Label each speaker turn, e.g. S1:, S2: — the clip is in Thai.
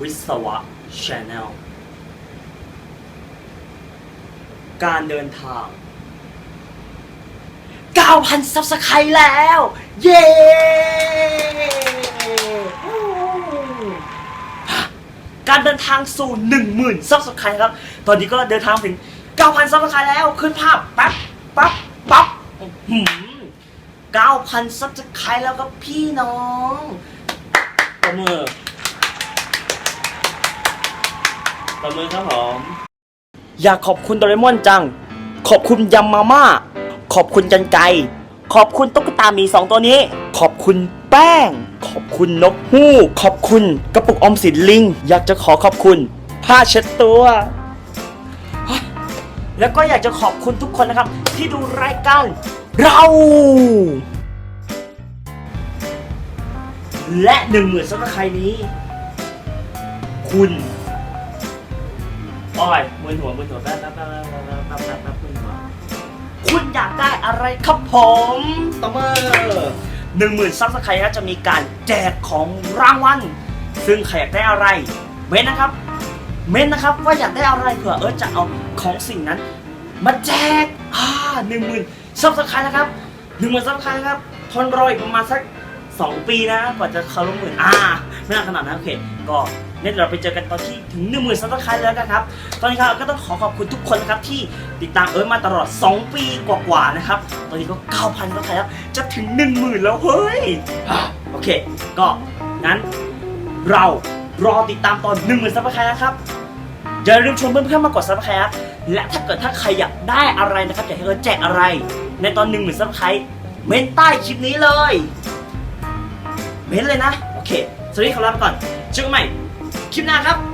S1: วิศวะชาแนลการเดินทาง 9,000 ซับสไครต์แล้ว เย้การเดินทางสู่ 10,000 ซับสไครต์ครับ ตอนนี้ก็เดินทางถึง 9,000 ซับสไครต์แล้ว ขึ้นภาพ ปั๊บ ปั๊บ ปั๊บ9,000 ซับสไครต์แล้วครับพี่น้องตบมือ ตบมือครับผมอยากขอบคุณโดเรมอนจัง ขอบคุณยำมาม่า ขอบคุณกันไกรขอบคุณตุ๊กตาหมีสองตัวนี้ ขอบคุณแป้ง ขอบคุณนกฮูก ขอบคุณกระปุกออมสินลิง อยากจะขอขอบคุณ ผ้าเช็ดตัว แล้วก็อยากจะขอบคุณทุกคนนะครับ ที่ดูรายการเรา และหนึ่งหมื่นซับสไครนี้ คุณ อ้อยมือหัวมือหัวแป๊บแป๊บแป๊บแป๊บแป๊บแป๊บแป๊บมือหัวคุณอยากได้อะไรครับผมตบมือหนึ่งหมื่นซับสไครต์นะจะมีการแจกของรางวัล ซึ่งใครอยากได้อะไร เม้นนะครับ เม้นนะครับว่าอยากได้อะไรเผื่อเอิร์ธจะเอาของสิ่งนั้น มาแจกอ่าหนึ่งหมื่นซับสไครต์นะครับหนึ่งหมื่นซับสไครต์นะครับทนรออีกประมาณสักสองปีนะกว่าจะเข้าลงหมื่นอ่า ไม่นานขนาดนั้นโอเคก็เนี่ยเราไปเจอกันตอนที่ถึงหนึ่งหมื่นซับสไครต์แล้วกันครับ ตอนนี้ครับก็ต้องขอขอบคุณทุกคนนะครับที่ติดตามเอิร์ธมาตลอด 2 ปีกว่าๆนะครับ ตอนนี้ก็ 9,000ซับสไครต์แล้วจะถึง 10,000 แล้วเฮ้ย โอเค ก็งั้นเรารอติดตามตอน 10,000ซับสไครต์นะครับ อย่าลืมชวนเพื่อนๆมากดซับสไครต์และถ้าเกิดถ้าใครอยากได้อะไรนะครับอยากให้เราแจกอะไร ในตอนหนึ่งหมื่นซับสไครต์เม้นใต้คลิปนี้เลย เม้นเลยนะ โอเค วัสดีขอลาไปก่อนเจอกันใหม่คลิปหน้าครับ